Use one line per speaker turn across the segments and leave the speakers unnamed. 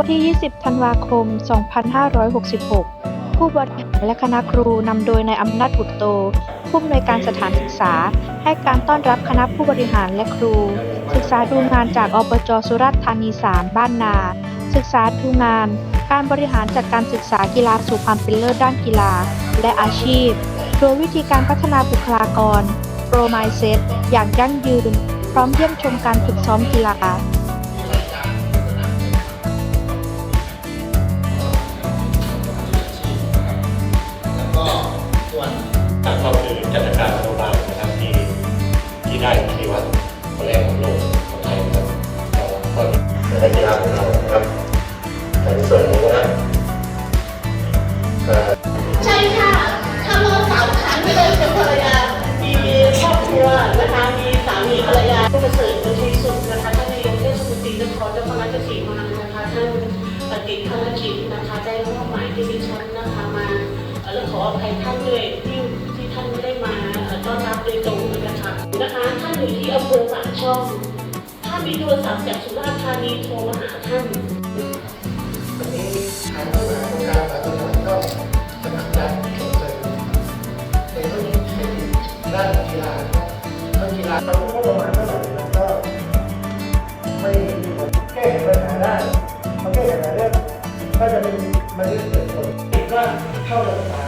วันที่ 20 ธันวาคม 2566 ผู้บริหารและคณะครูนำโดยนายอำนาจบุตรโต ผู้อำนวยการสถานศึกษา ให้การต้อนรับคณะผู้บริหารและครู ศึกษาดูงานจากอบจสุราษฎร์ธานี3บ้านนา ศึกษาดูงาน การบริหารจัดการศึกษากีฬาสู่ความเป็นเลิศด้านกีฬา และอาชีพ โดยวิธีการพัฒนาบุคลากรโปรไมเซตอย่างยั่งยืน พร้อมเยี่ยมชมการฝึกซ้อมกีฬา
ปฏิภารกิจนะคะได้มอบหมายที่ดิฉันนะคะมาและขออภัยท่านด้วยที่ที่ท่านไม่ได้มาต้อนรับโดยตรงนะคะนะคะท่านอยู่ที่อำเภอปากช่องถ้ามีโทรศัพท์จากสุราษฎร์ธานีโทรมาหาท่าน
วันนี้ทางผู้บริหารงการสาธารณสุขก็สนับสนุนส่งเสริมในเรื่องในด้านกีฬานะครับเรื่องกีฬาเราก็ประมาณเท่าไหร่มันก็ไม่แก้ไขปัญหาได้ มันจะเกิดผลอีกว่าเข้ารักษา
เรา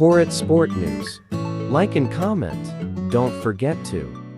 Koret Sport News. Like and comment. Don't forget to.